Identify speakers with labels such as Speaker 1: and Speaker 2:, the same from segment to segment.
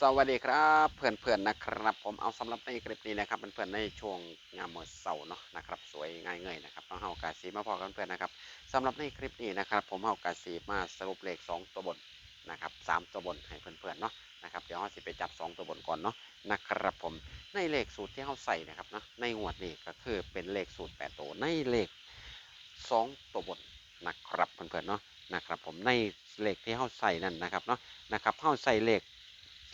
Speaker 1: สวัสดีครับเพื่อนๆนะครับผมเอาสำหรับในคลิปนี้นะครับเพื่อนๆในช่วงงามเมื่อเสาร์เนาะนะครับสวยง่ายเงยนะครับต้องเฮากาสีมาพอกันเพื่อนนะครับสำหรับในคลิปนี้นะครับผมเฮากาสีมาสรุปเลขสองตัวบนนะครับสามตัวบนให้เพื่อนๆเนาะนะครับเดี๋ยวเราสิไปจับสองตัวบนก่อนเนาะนะครับผมในเลขสูตรที่เราใส่นะครับเนาะในงวดนี้ก็คือเป็นเลขสูตรแปดตัวในเลขสองตัวบนนะครับเพื่อนๆเนาะนะครับผมในเลขที่เราใส่นั่นนะครับเนาะนะครับเราใส่เลข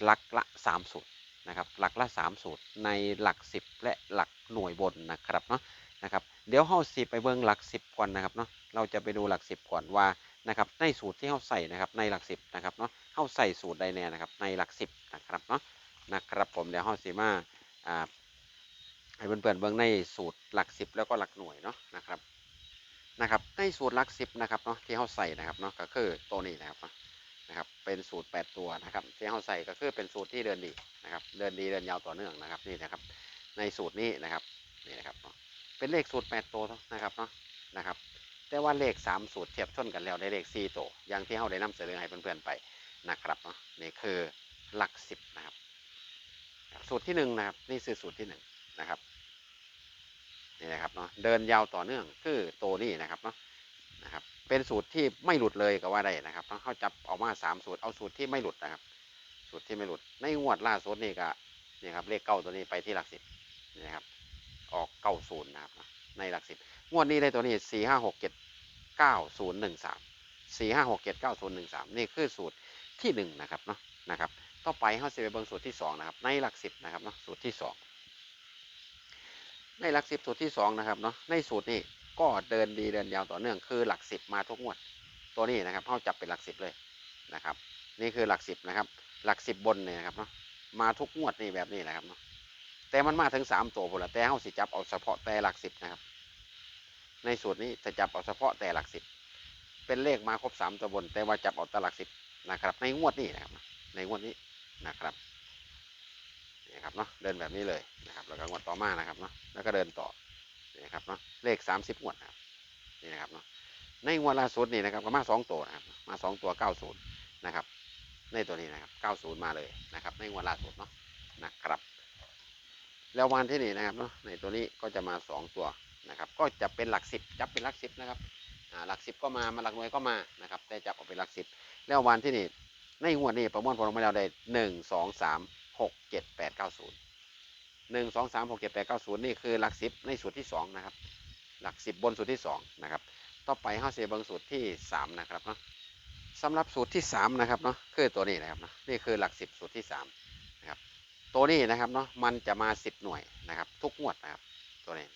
Speaker 1: หลักละ 3 สูตรนะครับหลักละ 3 สูตรในหลัก 10 และหลักหน่วยบนนะครับเนาะนะครับเดี๋ยวเฮาสิไปเบิ่งหลัก 10 ก่อนนะครับเนาะเราจะไปดูหลัก 10 ก่อนว่านะครับในสูตรที่เฮาใส่นะครับในหลัก 10นะครับเนาะเฮาใส่สูตรใดแน่นะครับในหลัก 10นะครับเนาะนะครับผมเดี๋ยวเฮาสิมาอ่าให้เพื่อนๆเบิ่งในสูตรหลัก 10 แล้วก็หลักหน่วยเนาะนะครับนะครับในสูตรหลัก 10นะครับเนาะที่เฮาใส่นะครับเนาะก็คือตัวนี้นะครับเนาะ นะครับ เป็นสูตร 8 ตัวนะครับ ที่เราใส่ก็คือเป็นสูตรที่เดินดีนะครับ เดินดีเดินยาวต่อเนื่องนะครับนี่นะครับ ในสูตรนี้นะครับนี่นะครับเนาะเป็นเลขสูตร 8 ตัวนะครับเนาะนะครับ แต่ว่าเลข 3 สูตรเทียบชนกันแล้วได้เลข 4 ตัว อย่างที่เราได้นำเสนอให้เพื่อนๆไปนะครับเนาะนี่คือหลัก 10 นะครับ สูตรที่1นะครับนี่คือสูตรที่1นะครับนี่นะครับเนาะเดินยาวต่อเนื่องคือตัวนี้นะครับเนาะ นะครับ เป็นสูตรที่ไม่หลุดเลยก็ว่าได้นะครับต้องเข้าจับออกมาสามสูตรเอาสูตรที่ไม่หลุดนะครับ สูตรที่ไม่หลุด ในงวดล่าสุดนี่ก็นี่ครับเลขเก้าตัวนี้ไปที่หลักสิบนี่นะครับ ออกเก้าศูนย์นะครับ ในหลักสิบงวดนี้ได้ตัวนี้สี่ห้าหกเจ็ดเก้าศูนย์หนึ่งสามสี่ห้าหกเจ็ดเก้าศูนย์หนึ่งสามนี่คือสูตรที่หนึ่งนะครับเนาะนะครับต่อไปเขาจะไปเบิ่งสูตรที่สองนะครับ ในหลักสิบนะครับเนาะสูตรที่สองในหลักสิบสูตรที่สองนะครับเนาะในสูตรนี้ ก็เดินดีเดินยาวต่อเนื่องคือหลักสิบมาทุกงวดตัวนี้นะครับเขาจับเป็นหลักสิบเลยนะครับ นี่คือหลักสิบนะครับ หลักสิบบนเนี่ยนะครับเนาะมาทุกงวดนี่แบบนี้นะครับเนาะแต่มันมาถึงสามตัวพอละแต่เขาสิจับเอาเฉพาะแต่หลักสิบนะครับ ในสูตรนี้จะจับเอาเฉพาะแต่หลักสิบเป็นเลขมาครบสามตัวบน แต่ว่าจับเอาแต่หลักสิบนะครับ ในงวดนี้นะครับ ในงวดนี้นะครับนี่ครับเนาะเดินแบบนี้เลยนะครับ แล้วก็งวดต่อมานะครับเนาะแล้วก็เดินต่อ นะครับเนาะเลขสามสิบงวดนะครับนี่นะครับเนาะในงวดล่าสุดนี่นะครับก็มาสองตัวนะครับมาสองตัวเก้าศูนย์นะครับ ในตัวนี้นะครับเก้าศูนย์มาเลยนะครับ ในงวดล่าสุดเนาะนะครับ แล้ววันที่นี่นะครับเนาะในตัวนี้ก็จะมาสองตัวนะครับ ก็จะเป็นหลักสิบจับเป็นหลักสิบนะครับหลักสิบก็มามาหลักหน่วยก็มานะครับแต่จับออกเป็นหลักสิบแล้ววันที่นี่ในงวดนี้ประมวลผลออกมาแล้วได้หนึ่งสองสามหกเจ็ดแปดเก้าศูนย์ หนึ่งสองสามหกเจ็ดแปดเก้าศูนย์นี่คือหลักสิบในสูตรที่สองนะครับ หลักสิบบนสูตรที่สองนะครับต่อไปห้าเสียเบิงสูตรที่สามนะครับเนาะสำหรับสูตรที่สามนะครับเนาะคือตัวนี้นะครับเนาะนี่คือหลักสิบสูตรที่สามนะครับ ตัวนี้นะครับเนาะมันจะมาสิบหน่วยนะครับ ทุกงวดนะครับ ตัวนี้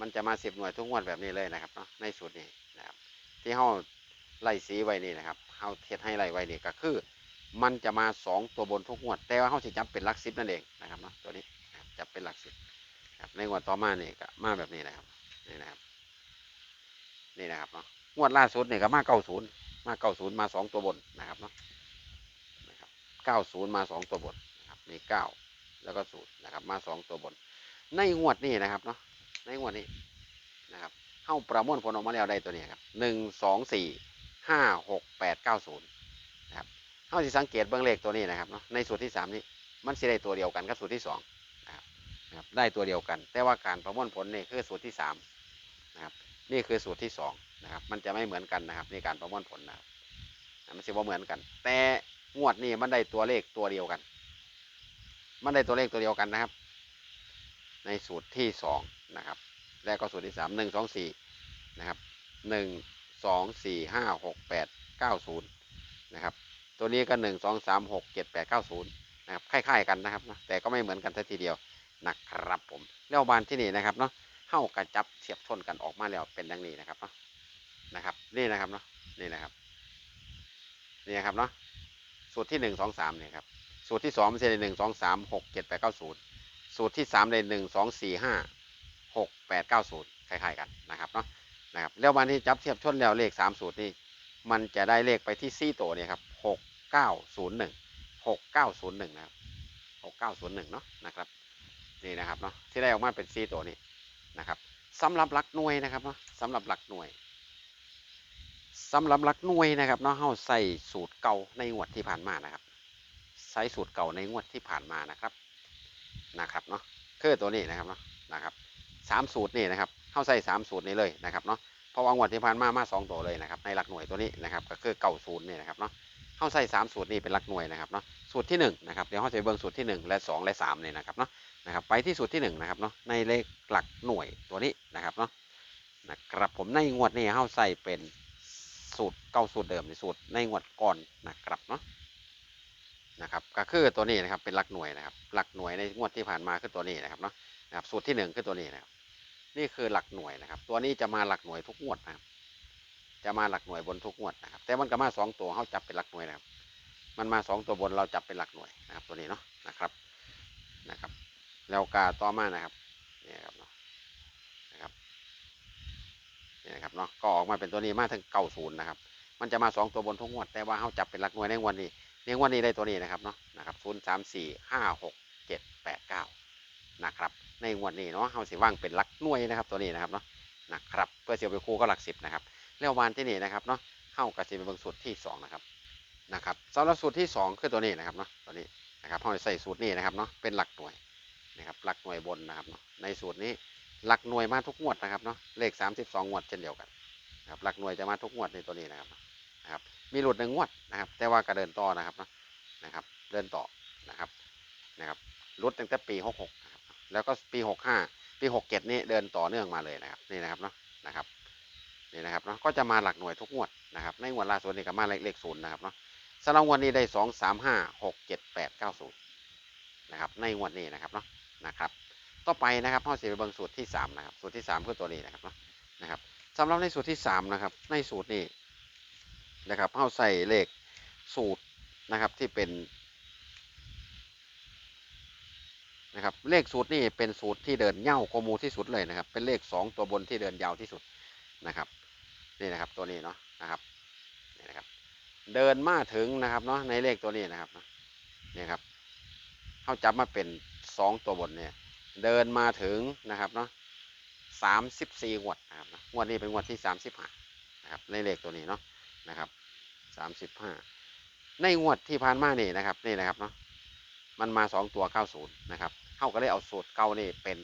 Speaker 1: มันจะมาสิบหน่วยทุกงวดแบบนี้เลยนะครับเนาะในสูตรนี้นะครับ ที่ห้าไล่สีไว้นี่นะครับเฮาเทียดให้ไล่ไว้นี่ก็คือ มันจะมาสองตัวบนทุกงวด แต่ว่าเขาสิจับเป็นหลักสิบนั่นเองนะครับเนาะตัวนี้จับเป็นหลักสิบครับในงวดต่อมาเนี่ยก็มาแบบนี้นะครับนี่นะครับนี่นะครับเนาะงวดล่าสุดเนี่ยก็มาเก้าศูนย์มาเก้าศูนย์มาสองตัวบนนะครับเนาะนะครับเก้าศูนย์มาสองตัวบนนะครับมีเก้าแล้วก็ศูนย์นะครับมาสองตัวบน ในงวดนี้นะครับเนาะในงวดนี้นะครับเข้าประมวลผลออกมาแล้วได้ตัวนี้ครับหนึ่งสองสี่ห้าหกแปดเก้าศูนย์ เขาสิสังเกตเบื้องเลขตัวนี้นะครับเนาะในสูตรที่สามนี้มันสิได้ตัวเดียวกันกับสูตรที่สองนะครับนะครับได้ตัวเดียวกัน แต่ว่าการประมวลผลนี่คือสูตรที่สามนะครับนี่คือสูตรที่สองนะครับมันจะไม่เหมือนกันนะครับในการประมวลผลนะครับมันสิว่าเหมือนกัน แต่งวดนี้มันได้ตัวเลขตัวเดียวกัน มันได้ตัวเลขตัวเดียวกันนะครับ ในสูตรที่สองนะครับและก็สูตรที่สามหนึ่งสองสี่นะครับหนึ่งสองสี่ห้าหกแปดเก้าศูนย์นะครับ ตัวนี้ก็หนึ่งสองสามหกเจ็ดแปดเก้าศูนย์นะครับคล้ายๆกันนะครับนะแต่ก็ไม่เหมือนกันทัทีเดียวนะครับผมแล้วบานที่นี่นะครับเนาะเข้ากระจับเสียบชนกันออกมาแล้วเป็นดังนี้นะครับเนาะนะครับนี่นะครับเนาะนี่นะครับนี่นะครับเนาะสูตรที่หนึ่งสองสามเนี่ยครับสูตรที่สองมันจะได้หนึ่งสองสามหกเจ็ดแปดเก้าศูนย์สูตรที่สามได้หนึ่งสองสี่ห้าหกแปดเก้าศูนย์คล้ายๆกันนะครับเนาะนะครับแล้ววันที่จับเทียบชนแล้วเลขสามสูตรนี้มันจะได้เลขไปที่ซี่ตัวเนี่ยครับ เก้าศูนย์หนึ่งหกเก้าศูนย์หนึ่งนะครับหกเก้าศูนย์หนึ่งเนาะนะครับนี่นะครับเนาะที่ได้ออกมาเป็นซีตัวนี้นะครับสำหรับหลักหน่วยนะครับเนาะสำหรับหลักหน่วยสำหรับหลักหน่วยนะครับเนาะเฮาใส่สูตรเก่าในงวดที่ผ่านมานะครับใช้สูตรเก่าในงวดที่ผ่านมานะครับนะครับเนาะคือตัวนี้นะครับเนาะนะครับสามสูตรนี่นะครับเข้าใส่สามสูตรนี้เลยนะครับเนาะเพราะว่างวดที่ผ่านมามาสองตัวเลยนะครับในหลักหน่วยตัวนี้นะครับก็คือเก่าศูนย์นี่นะครับเนาะ เข้าใส่สามสูตรนี่เป็นหลักหน่วยนะครับเนาะสูตรที่หนึ่งนะครับเดี๋ยวเขาจะเบิ่งสูตรที่หนึ่งและสองและสามเนี่ยนะครับเนาะนะครับไปที่สูตรที่หนึ่งนะครับเนาะในเลขหลักหน่วยตัวนี้นะครับเนาะนะครับผมในงวดนี้เข้าใส่เป็นสูตรเก่าสูตรเดิมในสูตรในงวดก่อนนะครับเนาะนะครับก็คือตัวนี้นะครับเป็นหลักหน่วยนะครับหลักหน่วยในงวดที่ผ่านมาคือตัวนี้นะครับเนาะนะครับสูตรที่หนึ่งคือตัวนี้นะครับนี่คือหลักหน่วยนะครับ ตัวนี้จะมาหลักหน่วยทุกงวดนะครับ จะมาหลักหน่วยบนทุกงวดนะครับแต่มันก็มาสองตัวเขาจับเป็นหลักหน่วยนะครับ มันมาสองตัวบนเราจับเป็นหลักหน่วยนะครับ ตัวนี้เนาะนะครับนะครับ แล้วกาต่อมานะครับนี่ครับเนาะนะครับนี่นะครับเนาะก็ออกมาเป็นตัวนี้มาถึงเก้าศูนย์นะครับ มันจะมาสองตัวบนทุกงวด แต่ว่าเขาจับเป็นหลักหน่วยในงวันนี้ในงวันนี้ได้ตัวนี้นะครับเนาะนะครับศูนย์สามสี่ห้าหกเจ็ดแปดเก้านะครับในงวดนี้เนาะเขาสิว่างเป็นหลักหน่วยนะครับ ตัวนี้นะครับเนาะนะครับ เพื่อเสียไปคู่ก็หลักสิบนะครับ แล้ววันที่นี่นะครับเนาะเข้ากับสิเป็นสูตรที่สองนะครับนะครับสำหรับสูตรที่สองคือตัวนี้นะครับเนาะตัวนี้นะครับเขาใส่สูตรนี้นะครับเนาะเป็นหลักหน่วยนะครับหลักหน่วยบนนะครับเนาะในสูตรนี้หลักหน่วยมาทุกงวดนะครับเนาะเลขสามสิบสองงวดเช่นเดียวกันนะครับหลักหน่วยจะมาทุกงวดในตัวนี้นะครับนะครับมีหลุดหนึ่งงวดนะครับ แต่ว่าก็เดินต่อนะครับเนาะนะครับเดินต่อนะครับนะครับหลุดตั้งแต่ปี 66นะครับแล้วก็ปี 65 ปี 67 นี่เดินต่อเนื่องมาเลยนะครับนี่นะครับเนาะนะครับ นะครับเนาะก็จะมาหลักหน่วยทุกงวดนะครับในงวดล่าสุดนี่ก็มาเลขเลขศูนย์นะครับเนาะสำหรับงวดนี้ได้2 3 5 6 7 8 9 0นย์นะครับในงวดนี้นะครับเนาะนะครับต่อไปนะครับพ่อเสียไปเบิ่งสูตรที่3นะครับสูตรที่3คือตัวนี้นะครับเนาะนะครับสำหรับในสูตรที่3นะครับในสูตรนี้นะครับเข้าใส่เลขสูตรนะครับที่เป็นนะครับเลขสูตรนี่เป็นสูตรที่เดินเง่าโกมูที่สุดเลยนะครับ เป็นเลขสองตัวบนที่เดินยาวที่สุดนะครับ นี่นะครับตัวนี้เนาะนะครับนี่นะครับ เดินมาถึงนะครับเนาะในเลขตัวนี้นะครับนี่ครับเข้าจับมาเป็นสองตัวบนเนี่ยเดินมาถึงนะครับเนาะสามสิบสี่งวดนะครับงวดนี้เป็นงวดที่สามสิบห้านะครับในเลขตัวนี้เนาะนะครับสามสิบห้าในงวดที่ผ่านมานี่นะครับนี่นะครับเนาะมันมาสองตัวเก้าศูนย์นะครับเข้าก็เลยเอาสูตรเก้านี่เป็น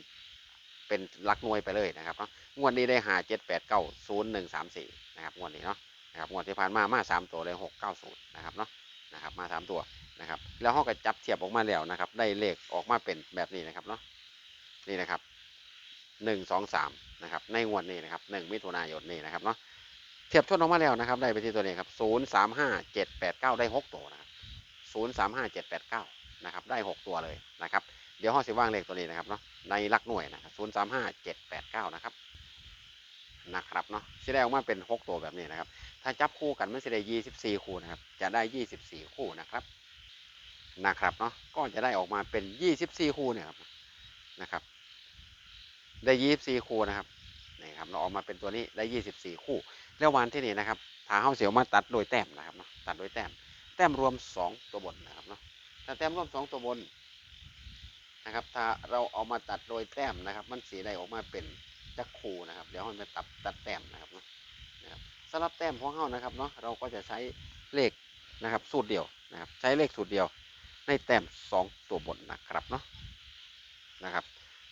Speaker 1: เป็นลักหน่วยไปเลยนะครับเนาะงวดนี้ได้หาเจ็ดแปดเก้าศูนย์หนึ่งสามสี่นะครับงวดนี้เนาะนะครับงวดที่ผ่านมามาสามตัวเลยหกเก้าศูนย์นะครับเนาะนะครับมาสามตัวนะครับแล้วเขาก็จับเทียบออกมาแล้วนะครับ ได้เลขออกมาเป็นแบบนี้นะครับเนาะนี่นะครับหนึ่งสองสามนะครับในงวดนี้นะครับหนึ่งมิถุนายนนี้นะครับเนาะเทียบทวนออกมาแล้วนะครับได้ไปที่ตัวนี้ครับศูนย์สามห้าเจ็ดแปดเก้าได้หกตัวนะครับศูนย์สามห้าเจ็ดแปดเก้านะครับได้หกตัวเลยนะครับ เดี๋ยวห้อสิว่างเลขตัวนี้นะครับเนาะในหลักหน่วยนะครับศูนย์สามห้าเจ็ดแปดเก้านะครับนะครับเนาะสิได้ออกมาเป็นหกตัวแบบนี้นะครับ ถ้าจับคู่กันมันจะได้ยี่สิบสี่คู่นะครับ จะได้ยี่สิบสี่คู่นะครับนะครับเนาะก็จะได้ออกมาเป็นยี่สิบสี่คู่เนี่ยครับนะครับ ได้ยี่สิบสี่คู่นะครับนี่ครับเราออกมาเป็นตัวนี้ได้ยี่สิบสี่คู่แล้ววันที่นี่นะครับถ้าเข้าเสียวมาตัดโดยแต้มนะครับเนาะตัดโดยแต้มแต้มรวมสองตัวบนนะครับเนาะถ้าแต้มรวมสองตัวบน นะครับ ถ้าเราเอามาตัดโดยแต้มนะครับ มันสีได้ออกมาเป็นจักคูนะครับ เดี๋ยวเราไปตัดตัดแต้มนะครับเนาะครับสำหรับแต้มของเรานะครับเนาะเราก็จะใช้เลขนะครับ สูตรเดียวนะครับ ใช้เลขสูตรเดียว ในแต้มสองตัวบนนะครับเนาะนะครับ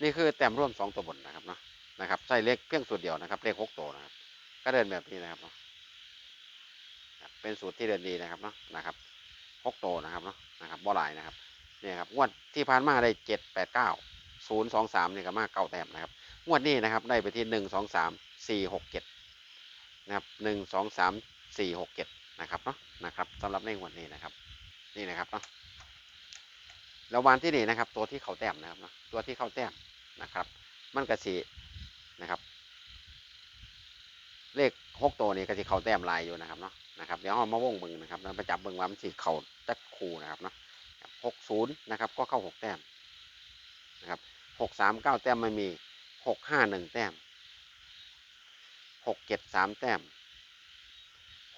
Speaker 1: นี่คือแต้มร่วมสองตัวบนนะครับเนาะนะครับใช้เลขเพียงสูตรเดียวนะครับ เลขหกตัวนะครับ ก็เดินแบบนี้นะครับเนาะเป็นสูตรที่เดินดีนะครับเนาะนะครับหกโตวนะครับเนาะนะครับบ่หลายนะครับ นี่ครับงวดที่ผ่านมาได้เจ็ดแปดเก้าศูนย์สองสามนี่ก็มากเก้าแต้มนะครับงวดนี้นะครับได้ไปที่หนึ่งสองสามสี่หกเจ็ดนะครับหนึ่งสองสามสี่หกเจ็ดนะครับเนาะนะครับสำหรับในงวดนี้นะครับ นี่นะครับเนาะแล้ววันที่นี่นะครับ ตัวที่เขาแต้มนะครับเนาะตัวที่เข้าแต้มนะครับ มันกระสีนะครับ เลขหกตัวนี้ก็จะเขาแต้มลายอยู่นะครับเนาะนะครับเดี๋ยวเรามาวงเบึงนะครับแล้วไปจับเบึงว่ามันสีเขาจักคูนะครับเนาะ หกศูนย์นะครับก็เข้าหกแต้มนะครับหกสามเก้าแต้มไม่มีหกห้าหนึ่งแต้มหกเจ็ดสามแต้ม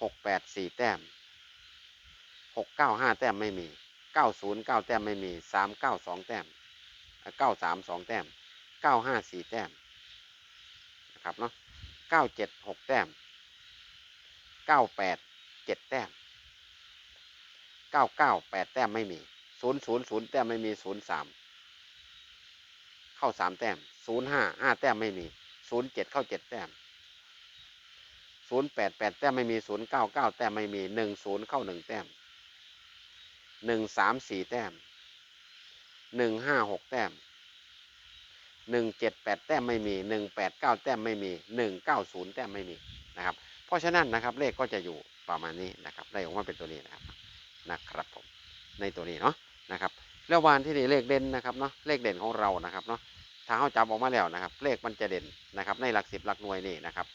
Speaker 1: หกแปดสี่แต้มหกเก้าห้าแต้มไม่มีเก้าศูนย์เก้าแต้มไม่มีสามเก้าสองแต้มเก้าสามสองแต้มเก้าห้าสี่แต้มนะครับเนาะเก้าเจ็ดหกแต้มเก้าแปดเจ็ดแต้มเก้าเก้าแปดแต้มไม่มี ศูนย์ศูนย์ศูนย์แต้มไม่มีศูนย์สามเข้าสามแต้มศูนย์ห้าห้าแต้มไม่มีศูนย์เจ็ดเข้าเจ็ดแต้มศูนย์แปดแปดแต้มไม่มีศูนย์เก้าเก้าแต้มไม่มีหนึ่งศูนย์เข้าหนึ่งแต้มหนึ่งสามสี่แต้มหนึ่งห้าหกแต้มหนึ่งเจ็ดแปดแต้มไม่มีหนึ่งแปดเก้าแต้มไม่มีหนึ่งเก้าศูนย์แต้มไม่มีนะครับ เพราะฉะนั้นนะครับเลขก็จะอยู่ประมาณนี้นะครับ ได้ออกมาเป็นตัวนี้นะครับนะครับผมในตัวนี้เนาะ นะครับแล้ววานที่นี่เลขเด่นนะครับเนาะเลขเด่นของเรานะครับเนาะถ้าเขาจับออกมาแล้วนะครับ เลขมันจะเด่นนะครับ ในหลักสิบหลักหน่วยนี่นะครับ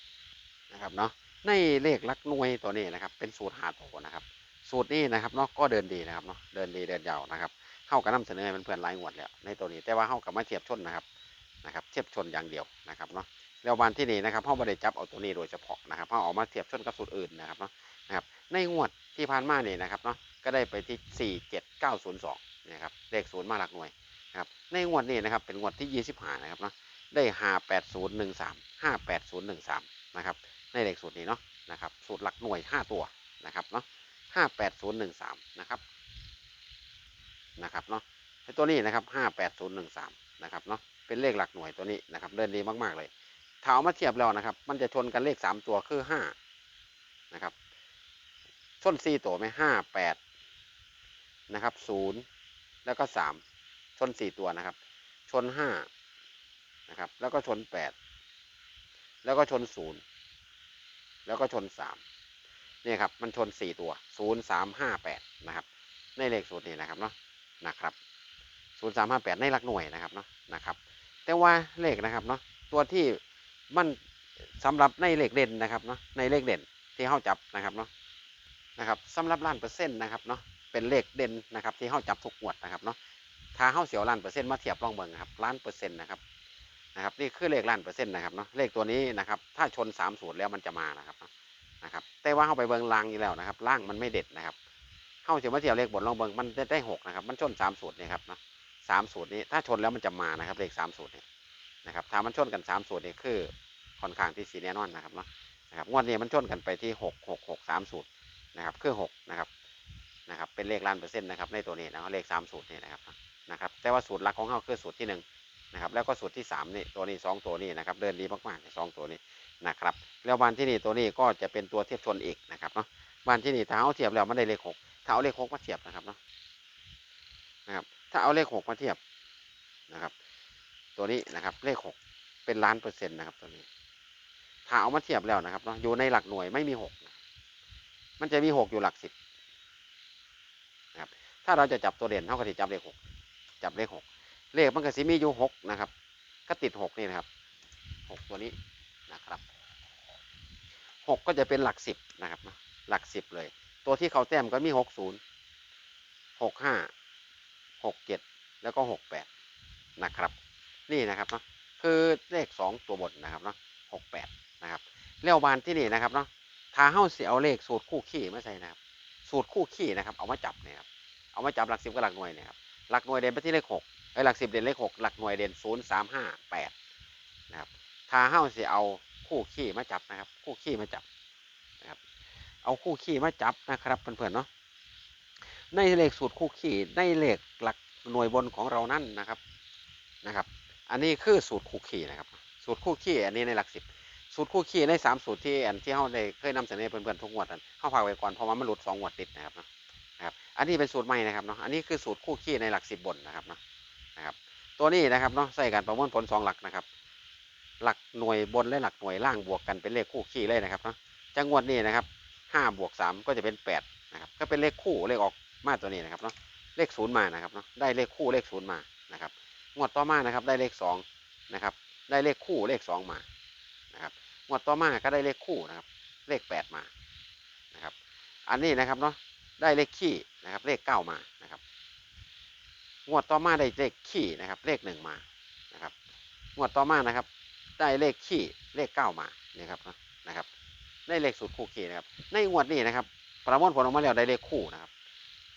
Speaker 1: นะครับเนาะในเลขหลักหน่วยตัวนี้นะครับ เป็นสูตรหาโถนะครับ สูตรนี้นะครับเนาะก็เดินดีนะครับเนาะเดินดีเดินยาวนะครับเข้ากับนำเสนอให้เพื่อนๆหลายงวดแล้วในตัวนี้แต่ว่าเข้ากับมาเทียบชนนะครับนะครับ เทียบชนอย่างเดียวนะครับเนาะ แล้ววันที่นี่นะครับเขาไม่ได้จับเอาตัวนี้โดยเฉพาะนะครับเขาออกมาเทียบชนกับสูตรอื่นนะครับเนาะนะครับในงวดที่ผ่านมาเนี่ยนะครับเนาะก็ได้ไปที่ 4 7 9 0 2นะครับเลขศูนย์มาหลักหน่วยนะครับในงวดนี้นะครับเป็นงวดที่ 25นะครับเนาะได้ 5 8 0 1 3 5 8 0 1 3นะครับในเลขสูตรนี้เนาะนะครับสูตรหลักหน่วย 5 ตัวนะครับเนาะ5 8 0 1 3นะครับนะครับเนาะไอ้ตัวนี้นะครับ5 8 0 1 3นะครับเนาะเป็นเลขหลักหน่วยตัวนี้นะครับเดินดีมากๆเลย ถ้าเอามาเทียบแล้วนะครับ มันจะชนกันเลข3ตัวคือ5นะครับชนสี่ตัวไหมห้าแปดนะครับศูนย์แล้วก็สามชนสี่ตัวนะครับ ชนห้านะครับ แล้วก็ชนแปดแล้วก็ชนศูนย์แล้วก็ชนสามนี่ครับ มันชนสี่ตัวศูนย์สามห้าแปดนะครับ ในเลขสูตรนี้นะครับเนาะนะครับศูนย์สามห้าแปดในหลักหน่วยนะครับเนาะนะครับ แต่ว่าเลขนะครับเนาะตัวที่ มันสำหรับในเลขเด่นนะครับเนาะในเลขเด่นที่เข้าจับนะครับเนาะนะครับสำหรับล้านเปอร์เซ็นต์นะครับเนาะเป็นเลขเด่นนะครับที่เข้าจับทุกงวดนะครับเนาะถ้าเข้าเสียวล้านเปอร์เซ็นต์มาเทียบลองเบิ่งนะครับล้านเปอร์เซ็นต์นะครับนะครับนี่คือเลขล้านเปอร์เซ็นต์นะครับเนาะเลขตัวนี้นะครับถ้าชนสามสูตรแล้วมันจะมานะครับนะครับแต่ว่าเข้าไปเบิ่งล่างอยู่แล้วนะครับล่างมันไม่เด็ดนะครับเข้าเสียวมาเทียบเลขบนลองเบิ่งมันได้หกนะครับมันชนสามสูตรนี่ครับเนาะสามสูตรนี้ถ้าชนแล้วมันจะมานะครับเลขสามสูตรนี้ นะครับถ้ามันชนกันสามสูตรนี่คือค่อนข้างที่สีแน่นอนนะครับเนาะนะครับงวดนี้มันชนกันไปที่หกหกหกสามสูตรนะครับคือหกนะครับนะครับเป็นเลขล้านเปอร์เซ็นต์นะครับในตัวนี้นะครับเลขสามสูตรนี่นะครับนะครับแต่ว่าสูตรหลักของเขาคือสูตรที่หนึ่งนะครับ แล้วก็สูตรที่สามนี่ตัวนี้สองตัวนี้นะครับเดินดีมากๆสองตัวนี้นะครับแล้ววันที่นี่ตัวนี้ก็จะเป็นตัวเทียบชนอีกนะครับเนาะวันที่นี่ถ้าเอาเทียบแล้วมันได้เลขหกถ้าเอาเลขหกมาเทียบนะครับเนาะนะครับถ้าเอาเลขหกมาเทียบนะครับ ตัวนี้นะครับ เลขหกเป็นล้านเปอร์เซ็นต์นะครับตัวนี้ ถ้าเอามาเทียบแล้วนะครับเนาะอยู่ในหลักหน่วยไม่มีหกมันจะมีหกอยู่หลักสิบนะครับ ถ้าเราจะจับตัวเด่นเท่ากับที่จับเลขหกจับเลขหกเลขมันก็สิมีอยู่หกนะครับ ก็ติดหกนี่นะครับหกตัวนี้นะครับหกก็จะเป็นหลักสิบนะครับหลักสิบเลย ตัวที่เขาแต้มก็มีหกศูนย์หกห้าหกเจ็ดแล้วก็หกแปดนะครับ นี่นะครับเนาะคือเลขสองตัวบนนะครับเนาะหกแปดนะครับแล้วบานที่นี่นะครับเนาะถ้าเฮาเสิเอาเลขสูตรคู่ขี้มาใส่นะครับ สูตรคู่ขี้นะครับ เอามาจับเนี่ยครับเอามาจับหลักสิบกับหลักหน่วยเนี่ยครับหลักหน่วยเด่นไปที่เลขหกไอ้หลักสิบเด่นเลขหกหลักหน่วยเด่นศูนย์สามห้าแปดนะครับถ้าเฮาเสิเอาคู่ขี้มาจับนะครับ คู่ขี้มาจับนะครับ เอาคู่ขี้มาจับนะครับเพื่อนๆเนาะในเลขสูตรคู่ขี้ในเลขหลักหน่วยบนของเรานั่นนะครับนะครับ อันนี้คือสูตรคู่ขี้นะครับ สูตรคู่ขี้อันนี้ในหลักสิบสูตรคู่ขี้ในสามสูตรที่อันที่เขาได้เคยนำเสนอเพื่อนๆทุกงวดอันเข้าพากไว้ก่อนเพราะว่ามันหลุดสองงวดติดนะครับนะครับ อันนี้เป็นสูตรใหม่นะครับเนาะอันนี้คือสูตรคู่ขี้ในหลักสิบบนนะครับเนาะนะครับ ตัวนี้นะครับเนาะใส่กันประมวลผลสองหลักนะครับ หลักหน่วยบนและหลักหน่วยล่างบวกกันเป็นเลขคู่ขี้เลยนะครับเนาะจังงวดนี้นะครับห้าบวกสามก็จะเป็นแปดนะครับก็เป็นเลขคู่เลขออกมาตัวนี้นะครับเนาะเลขศูนย์มานะครับเนาะได้เลขคู่เลขศูนย์มานะครับ งวดต่อมานะครับได้เลขสองนะครับได้เลขคู่เลขสองมานะครับงวดต่อมาก็ได้เลขคู่นะครับเลขแปดมานะครับอันนี้นะครับเนาะได้เลขขี้นะครับเลขเก้ามานะครับงวดต่อมาได้เลขขี้นะครับเลขหนึ่งมานะครับงวดต่อมานะครับได้เลขขี้เลขเก้ามานี่ครับนะครับได้เลขสูตรคู่ขี้นะครับในงวดนี้นะครับประมวลผลออกมาแล้วได้เลขคู่นะครับ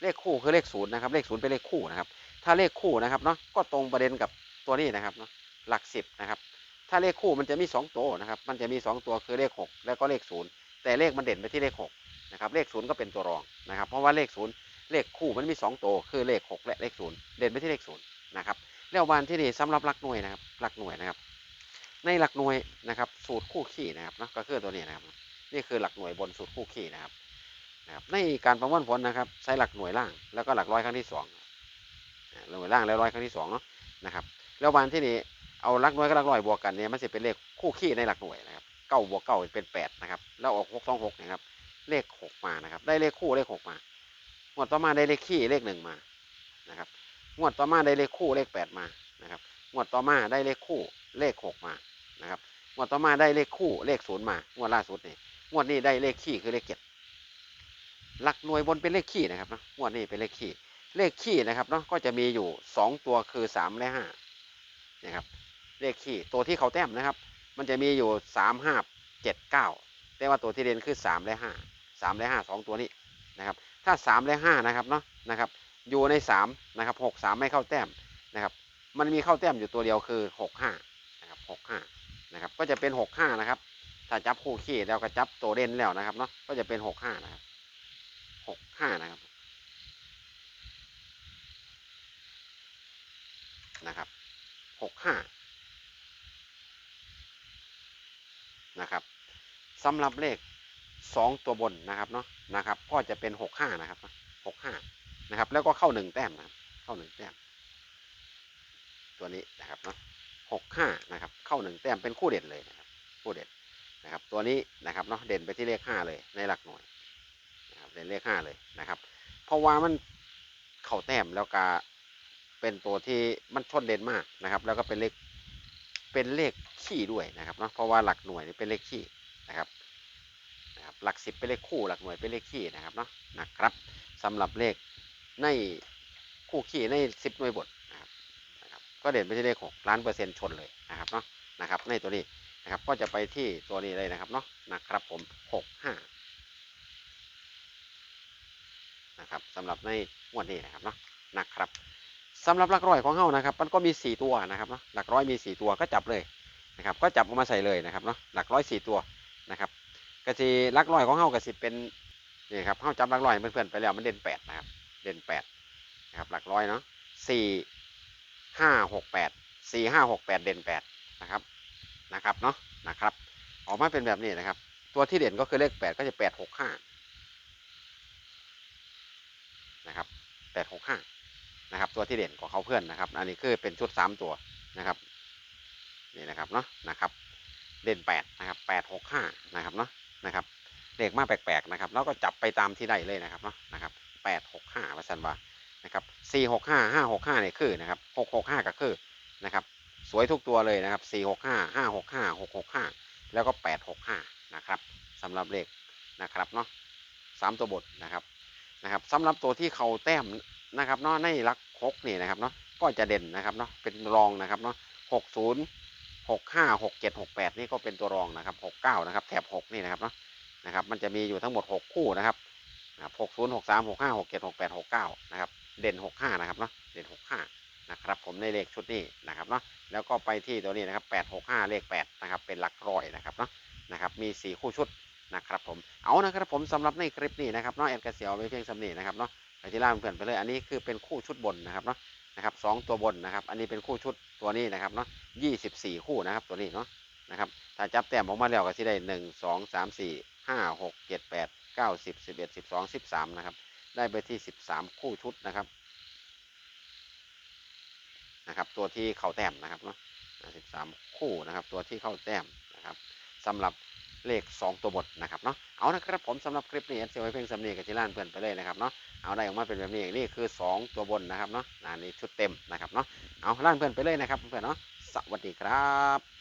Speaker 1: เลขคู่คือเลขศูนย์นะครับเลขศูนย์เป็นเลขคู่นะครับ ถ้าเลขคู่นะครับเนาะก็ตรงประเด็นกับตัวนี้นะครับเนาะหลักสิบนะครับ ถ้าเลขคู่มันจะมี2ตัวนะครับ มันจะมี 2 ตัวคือเลข 6 แล้วก็เลข 0 แต่เลขมันเด่นไปที่เลข6นะครับเลข 0 ก็เป็นตัวรองนะครับ เพราะว่าเลข 0 เลขคู่มันมี 2 ตัวคือเลข 6 และเลข 0 เด่นไปที่เลข 0นย์นะครับแล้ววันที่นี่สำหรับหลักหน่วยนะครับหลักหน่วยนะครับ ในหลักหน่วยนะครับ สูตรคู่ขี่นะครับเนาะก็คือตัวนี้นะครับ นี่คือหลักหน่วยบนสูตรคู่ขี่นะครับนะครับในการประมวลผลนะครับใช้หลักหน่วยล่างแล้วก็หลักร้อยครั้งที่ 2 เลงไปล่างแล้วร้อยครั้งที่สองเนาะนะครับแล้ววันที่นี้เอาลักน้อยกับลักร้อยบวกกันเนี่ยมันจะเป็นเลขคู่ขี้ในหลักหน่วยนะครับเก้าบวกเก้าเป็นแปดนะครับแล้วออกหกสองหกนะครับเลขหกมานะครับได้เลขคู่เลขหกมางวดต่อมาได้เลขขี้เลขหนึ่งมานะครับงวดต่อมาได้เลขคู่เลขแปดมานะครับงวดต่อมาได้เลขคู่เลขหกมานะครับงวดต่อมาได้เลขคู่เลขศูนย์มางวดล่าสุดนี่งวดนี้ได้เลขขี้คือเลขเจ็ดหลักหน่วยบนเป็นเลขขี้นะครับนะงวดนี้เป็นเลขขี้ เลขขี้นะครับเนาะก็จะมีอยู่สองตัวคือสามและห้านะครับเลขขี้ตัวที่เขาแต้มนะครับ มันจะมีอยู่สามห้าเจ็ดเก้าแต่ว่าตัวที่เด่นคือสามและห้าสามและห้าสองตัวนี้นะครับถ้าสามและห้านะครับเนาะนะครับอยู่ในสามนะครับหกสามไม่เข้าแต้มนะครับมันมีเข้าแต้มอยู่ตัวเดียวคือหกห้านะครับหกห้านะครับก็จะเป็นหกห้านะครับ ถ้าจับคู่ขี้แล้วก็จับตัวเด่นแล้วนะครับเนาะก็จะเป็นหกห้านะครับหกห้านะครับ นะครับหกห้านะครับสำหรับเลขสองตัวบนนะครับเนาะนะครับก็จะเป็นหกห้านะครับหกห้านะครับ แล้วก็เข้าหนึ่งแต้มนะครับเข้าหนึ่งแต้มตัวนี้นะครับเนาะหกห้านะครับ เข้าหนึ่งแต้มเป็นคู่เด่นเลยนะครับ คู่เด่นนะครับ ตัวนี้นะครับเนาะเด่นไปที่เลขห้าเลยในหลักหน่วยนะครับเด่นเลขห้าเลยนะครับ เพราะว่ามันเข้าแต้มแล้วก็ เป็นตัวที่มันชนเด่นมากนะครับ แล้วก็เป็นเลขเป็นเลขขี้ด้วยนะครับเนาะเพราะว่าหลักหน่วยนี่เป็นเลขขี้นะครับนะครับหลักสิบเป็นเลขคู่หลักหน่วยเป็นเลขขี้นะครับเนาะนะครับสำหรับเลขในคู่ขี้ในสิบหน่วยบทนะครับนะครับ ก็เด่นไปที่เลขหกล้านเปอร์เซ็นต์ชนเลยนะครับเนาะนะครับ ในตัวนี้นะครับก็จะไปที่ตัวนี้เลยนะครับเนาะนะครับผมหกห้านะครับสำหรับในงวดนี้นะครับเนาะนะครับ สำหรับหลักร้อยของเฮานะครับ มันก็มีสี่ตัวนะครับเนาะหลักร้อยมีสี่ตัวก็จับเลยนะครับก็จับออกมาใส่เลยนะครับเนาะหลักร้อยสี่ตัวนะครับกสิหลักร้อยของเฮากสิเป็นนี่ครับเฮาจับหลักร้อยเพื่อนๆไปแล้วมันเด่นแปดนะครับเด่นแปดนะครับหลักร้อยเนาะสี่ห้าหกแปดสี่ห้าหกแปดเด่นแปดนะครับนะครับเนาะนะครับออกมาเป็นแบบนี้นะครับ ตัวที่เด่นก็คือเลขแปดก็จะแปดหกห้านะครับแปดหกห้า นะครับ ตัวที่เด่นของเขาเพื่อนนะครับ อันนี้คือเป็นชุดสามตัวนะครับนี่นะครับเนาะนะครับ เด่นแปดนะครับแปดหกห้านะครับเนาะนะครับเลขมาแปลกๆนะครับแล้วก็จับไปตามที่ได้เลยนะครับเนาะนะครับแปดหกห้าสันวานะครับสี่หกห้าห้าหกห้าเนี่ยคือนะครับหกหกห้าก็คือนะครับสวยทุกตัวเลยนะครับสี่หกห้าห้าหกห้าหกหกห้าแล้วก็แปดหกห้านะครับสำหรับเลขนะครับเนาะสามตัวบทนะครับนะครับสำหรับตัวที่เขาแต้ม นะครับเนาะในหลักหกนี่นะครับเนาะก็จะเด่นนะครับเนาะเป็นรองนะครับเนาะหกศูนย์หกห้าหกเจ็ดหกแปดนี่ก็เป็นตัวรองนะครับหกเก้านะครับแถบหกนี่นะครับเนาะนะครับมันจะมีอยู่ทั้งหมดหกคู่นะครับหกศูนย์หกสามหกห้าหกเจ็ดหกแปดหกเก้านะครับเด่น65นะครับเนาะเด่น65นะครับผมในเลขชุดนี้นะครับเนาะแล้วก็ไปที่ตัวนี้นะครับ865เลข8นะครับเป็นหลักร้อยนะครับเนาะนะครับมี4คู่ชุดนะครับผมเอานะครับผมสำหรับในคลิปนี้นะครับเนาะแอนกระเสียวไปเพียงสำนีนะครับเนาะ ไปที่ล่างเพื่อนไปเลยอันนี้คือเป็นคู่ชุดบนนะครับเนาะนะครับสองตัวบนนะครับ อันนี้เป็นคู่ชุดตัวนี้นะครับเนาะ24คู่นะครับตัวนี้เนาะนะครับถ้าจับแต้มออกมาแล้วก็สิได้1 2 3 4 5 6 7 8 9 10 11 12 13นะครับได้ไปที่13คู่ชุดนะครับนะครับตัวที่เข้าแต้มนะครับเนาะ13คู่นะครับตัวที่เข้าแต้มนะครับสำหรับ เลข 2 ตัวบทนะครับเนาะเอานะครับผมสำหรับคลิปนี้เอฟซีไว้เพียงสำเนียงกับจิล่านเพื่อนไปเลยนะครับเนาะเอาได้ออกมาเป็นแบบนี้นี่คือ 2 ตัวบนนะครับเนาะอันนี้ชุดเต็มนะครับเนาะเอาล่านเพื่อนไปเลยนะครับเพื่อนเนาะสวัสดีครับ